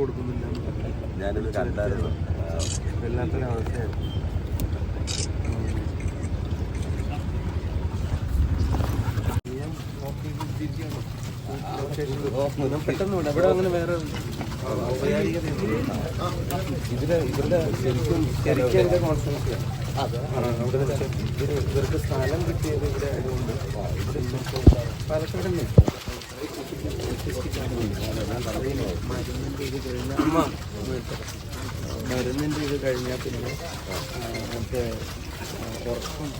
കൊടുക്കുന്നില്ല. ഞാനിത് കണ്ടായിരുന്നു. ഇതിൽ ഇവരുടെ ശരിക്കും എന്റെ ഇവർക്ക് സ്ഥലം കിട്ടിയത് ഇവിടെ ആയതുകൊണ്ട് പാലക്കാട് തന്നെ. മരുന്നിന്റെ ഇത് കഴിഞ്ഞാൽ പിന്നെ മറ്റേ ഉറക്കം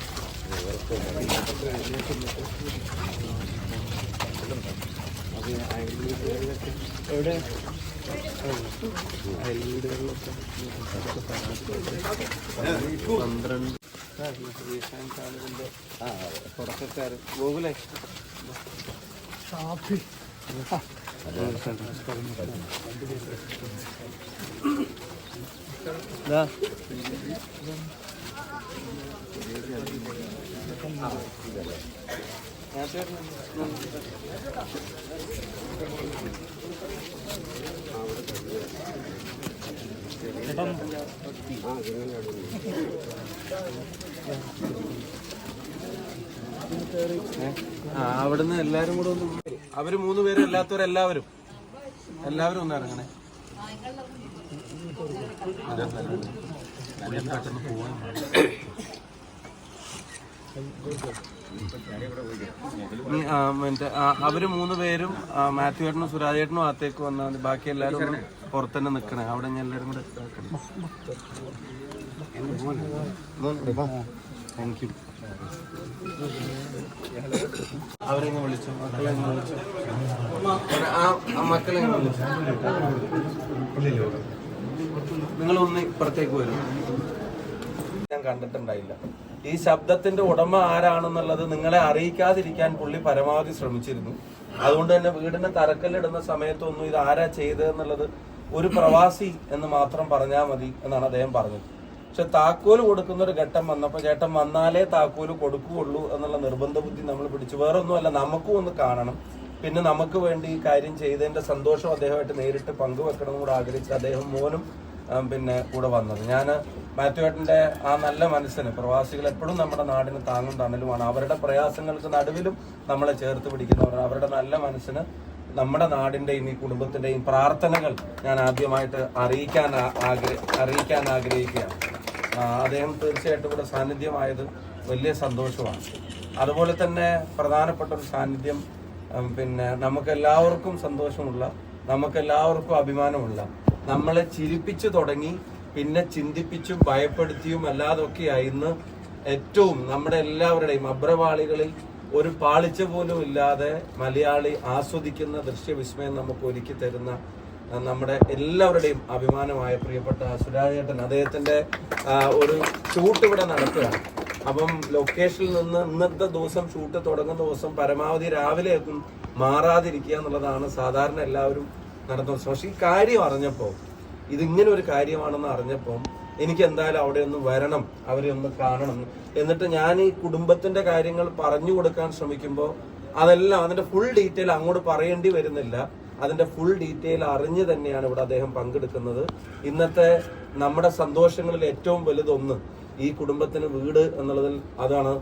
എവിടെ പന്ത്രണ്ട് ആ, ചാനലിന്റെ തുടക്കക്കാരൻ ഗോകുലേ సాఫీ അവിടുന്ന് എല്ലാരും കൂടെ ഒന്ന് അവർ മൂന്ന് പേരും അല്ലാത്തവരെല്ലാവരും എല്ലാവരും. ഒന്ന് ഇറങ്ങണേ. പെട്ടെന്ന് പോവാൻ മറ്റേ, അവർ മൂന്ന് പേരും മാത്യു ഏട്ടനും സുരാജ് ഏട്ടനും അകത്തേക്ക് വന്നാൽ മതി. ബാക്കി എല്ലാവരും ഒന്ന് പുറത്തന്നെ നിക്കണേ. അവിടെ ഞാൻ എല്ലാവരും കൂടെ താങ്ക് യു അവരെ വിളിച്ചു മക്കളെ വിളിച്ചു ആ വിളിച്ചു നിങ്ങൾ ഒന്ന് ഇപ്പുറത്തേക്ക് വരും ഞാൻ കണ്ടിട്ടുണ്ടായില്ല ഈ ശബ്ദത്തിന്റെ ഉടമ ആരാണെന്നുള്ളത് നിങ്ങളെ അറിയിക്കാതിരിക്കാൻ പുള്ളി പരമാവധി ശ്രമിച്ചിരുന്നു. അതുകൊണ്ട് തന്നെ വീടിന്റെ തറക്കല്ലിടുന്ന സമയത്തൊന്നും ഇത് ആരാ ചെയ്തതെന്നുള്ളത് ഒരു പ്രവാസി എന്ന് മാത്രം പറഞ്ഞാൽ മതി എന്നാണ് അദ്ദേഹം പറഞ്ഞത്. പക്ഷെ താക്കോൽ കൊടുക്കുന്ന ഒരു ഘട്ടം വന്നപ്പോൾ ചേട്ടൻ വന്നാലേ താക്കോൽ കൊടുക്കുകയുള്ളൂ എന്നുള്ള നിർബന്ധ ബുദ്ധി നമ്മൾ പിടിച്ചു. വേറെ ഒന്നുമല്ല നമുക്കും ഒന്ന് കാണണം. പിന്നെ നമുക്ക് വേണ്ടി ഈ കാര്യം ചെയ്തതിന്റെ സന്തോഷം അദ്ദേഹമായിട്ട് നേരിട്ട് പങ്കുവെക്കണം കൂടെ ആഗ്രഹിച്ച് അദ്ദേഹം മോനും പിന്നെ കൂടെ വന്നത്. ഞാൻ മാത്യുവേട്ടന്റെ ആ നല്ല മനസ്സിന് പ്രവാസികൾ എപ്പോഴും നമ്മുടെ നാടിന് താങ്ങും തണലുമാണ്. അവരുടെ പ്രയാസങ്ങൾക്ക് നടുവിലും നമ്മളെ ചേർത്ത് പിടിക്കുന്നവരാണ്. അവരുടെ നല്ല മനസ്സിന് നമ്മുടെ നാടിന്റെയും ഈ കുടുംബത്തിന്റെയും പ്രാർത്ഥനകൾ ഞാൻ ആദ്യമായിട്ട് അറിയിക്കാൻ ആഗ്രഹ അറിയിക്കാൻ ആഗ്രഹിക്കുകയാണ്. അദ്ദേഹം തീർച്ചയായിട്ടും ഇവിടെ സാന്നിധ്യമായത് വലിയ സന്തോഷമാണ്. അതുപോലെ തന്നെ പ്രധാനപ്പെട്ട ഒരു സാന്നിധ്യം പിന്നെ നമുക്കെല്ലാവർക്കും സന്തോഷമുള്ള നമുക്കെല്ലാവർക്കും അഭിമാനമുള്ള നമ്മളെ ചിരിപ്പിച്ചു തുടങ്ങി പിന്നെ ചിന്തിപ്പിച്ചും ഭയപ്പെടുത്തിയും അല്ലാതൊക്കെയായി ഇന്ന് ഏറ്റവും നമ്മുടെ എല്ലാവരുടെയും അബ്രവാളികളിൽ ഒരു പാളിച്ച പോലും ഇല്ലാതെ മലയാളി ആസ്വദിക്കുന്ന ദൃശ്യവിസ്മയം നമുക്ക് ഒരുക്കി തരുന്ന നമ്മുടെ എല്ലാവരുടെയും അഭിമാനമായ പ്രിയപ്പെട്ട സുരാജേട്ടൻ അദ്ദേഹത്തിന്റെ ഒരു ഷൂട്ട് ഇവിടെ നടക്കുകയാണ് അപ്പം ലൊക്കേഷനിൽ നിന്ന് ഇന്നത്തെ ദിവസം ഷൂട്ട് തുടങ്ങുന്ന ദിവസം പരമാവധി രാവിലെ ഒന്നും മാറാതിരിക്കുക എന്നുള്ളതാണ് സാധാരണ എല്ലാവരും നടത്തുന്നത് പക്ഷെ ഈ കാര്യം അറിഞ്ഞപ്പോൾ ഇതിങ്ങനെ ഒരു കാര്യമാണെന്ന് അറിഞ്ഞപ്പോൾ എനിക്ക് എന്തായാലും അവിടെ ഒന്ന് വരണം അവരെ ഒന്ന് കാണണം എന്നിട്ട് ഞാൻ ഈ കുടുംബത്തിന്റെ കാര്യങ്ങൾ പറഞ്ഞു കൊടുക്കാൻ ശ്രമിക്കുമ്പോൾ അതെല്ലാം അതിന്റെ ഫുൾ ഡീറ്റെയിൽ അങ്ങോട്ട് പറയേണ്ടി വരുന്നില്ല. അതിന്റെ ഫുൾ ഡീറ്റെയിൽ അറിഞ്ഞ് തന്നെയാണ് ഇവിടെ അദ്ദേഹം പങ്കെടുക്കുന്നത്. ഇന്നത്തെ നമ്മുടെ സന്തോഷങ്ങളിൽ ഏറ്റവും വലുതൊന്ന് ഈ കുടുംബത്തിന് വീട് എന്നുള്ളതിൽ അതാണ്